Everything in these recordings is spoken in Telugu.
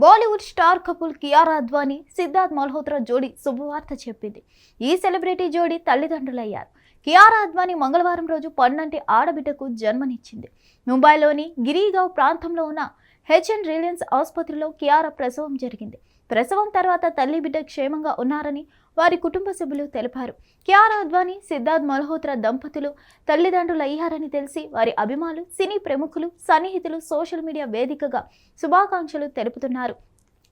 Bollywood star couple Kiara Advani Siddharth Malhotra జోడీ శుభవార్త చెప్పింది. ఈ సెలబ్రిటీ జోడీ తల్లిదండ్రులయ్యారు. కియారా అద్వానీ మంగళవారం రోజు పన్నంటి ఆడబిడ్డకు జన్మనిచ్చింది. ముంబైలోని గిరిగావ్ ప్రాంతంలో ఉన్న హెచ్ఎన్ రిలయన్స్ ఆసుపత్రిలో కియారా ప్రసవం జరిగింది. ప్రసవం తర్వాత తల్లి బిడ్డ క్షేమంగా ఉన్నారని వారి కుటుంబ సభ్యులు తెలిపారు. కియారా అద్వానీ సిద్ధార్థ్ మల్హోత్రా దంపతులు తల్లిదండ్రులు అయ్యారని తెలిసి వారి అభిమానులు సినీ ప్రముఖులు సన్నిహితులు సోషల్ మీడియా వేదికగా శుభాకాంక్షలు తెలుపుతున్నారు.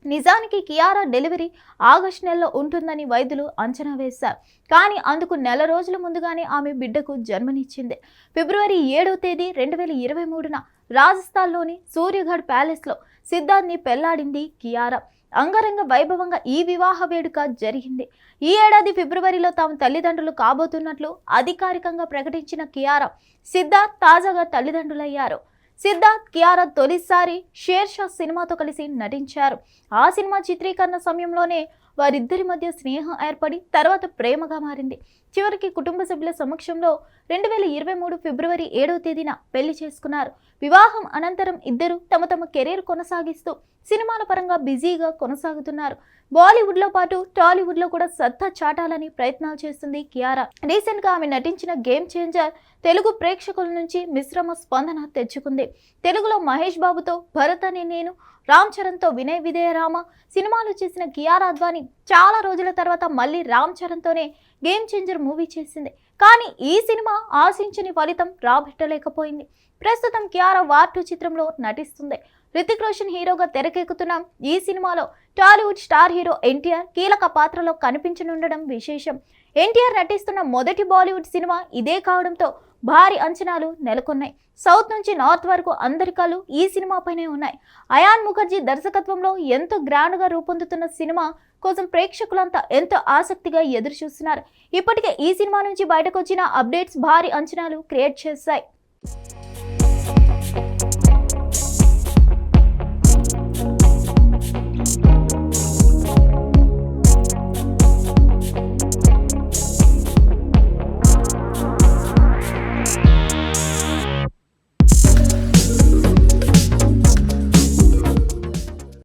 నిజానికి కియారా డెలివరీ ఆగస్టు నెలలో ఉంటుందని వైద్యులు అంచనా వేశారు. కానీ అందుకు నెల రోజుల ముందుగానే ఆమె బిడ్డకు జన్మనిచ్చింది. ఫిబ్రవరి ఏడవ తేదీ రెండు వేల ఇరవై మూడున రాజస్థాన్లోని సూర్యగఢ్ ప్యాలెస్లో సిద్ధార్థ్ని పెళ్ళాడింది కియారా. అంగరంగ వైభవంగా ఈ వివాహ వేడుక జరిగింది. ఈ ఏడాది ఫిబ్రవరిలో తాము తల్లిదండ్రులు కాబోతున్నట్లు అధికారికంగా ప్రకటించిన కియారా సిద్ధార్థ్ తాజాగా తల్లిదండ్రులయ్యారు. సిద్ధార్థ్ కియారా తొలిసారి షేర్ షా సినిమాతో కలిసి నటించారు. ఆ సినిమా చిత్రీకరణ సమయంలోనే వారిద్దరి మధ్య స్నేహం ఏర్పడి తర్వాత ప్రేమగా మారింది. చివరికి కుటుంబ సభ్యుల సమక్షంలో రెండు వేల ఇరవై మూడు ఫిబ్రవరి ఏడవ తేదీన పెళ్ళి చేసుకున్నారు. వివాహం అనంతరం ఇద్దరు తమ తమ కెరీర్ కొనసాగిస్తూ సినిమాల పరంగా బిజీగా కొనసాగుతున్నారు. బాలీవుడ్లో పాటు టాలీవుడ్లో కూడా సత్తా చాటాలని ప్రయత్నాలు చేస్తుంది కియారా. రీసెంట్గా ఆమె నటించిన గేమ్ చేంజర్ తెలుగు ప్రేక్షకుల నుంచి మిశ్రమ స్పందన తెచ్చుకుంది. తెలుగులో మహేష్ బాబుతో భరత్ అనే నేను రామ్ చరణ్తో వినయ్ విజయ రామ సినిమాలు చేసిన కియారా అద్వాని చాలా రోజుల తర్వాత మళ్ళీ రామ్ చరణ్తోనే గేమ్ చేంజర్ మూవీ చేసింది. కానీ ఈ సినిమా ఆశించని ఫలితం రాబెట్టలేకపోయింది. ప్రస్తుతం క్యారా వార్ టూ చిత్రంలో నటిస్తుంది. రితిక్ రోషన్ హీరోగా తెరకెక్కుతున్న ఈ సినిమాలో టాలీవుడ్ స్టార్ హీరో ఎన్టీఆర్ కీలక పాత్రలో కనిపించనుండడం విశేషం. ఎన్టీఆర్ నటిస్తున్న మొదటి బాలీవుడ్ సినిమా ఇదే కావడంతో భారీ అంచనాలు నెలకొన్నాయి. సౌత్ నుంచి నార్త్ వరకు అందరి కళ్ళు ఈ సినిమాపైనే ఉన్నాయి. అయాన్ ముఖర్జీ దర్శకత్వంలో ఎంతో గ్రాండ్గా రూపొందుతున్న సినిమా కోసం ప్రేక్షకులంతా ఎంతో ఆసక్తిగా ఎదురు చూస్తున్నారు ఇప్పటికే ఈ సినిమా నుంచి బయటకు వచ్చిన అప్డేట్స్ భారీ అంచనాలు క్రియేట్ చేశాయి.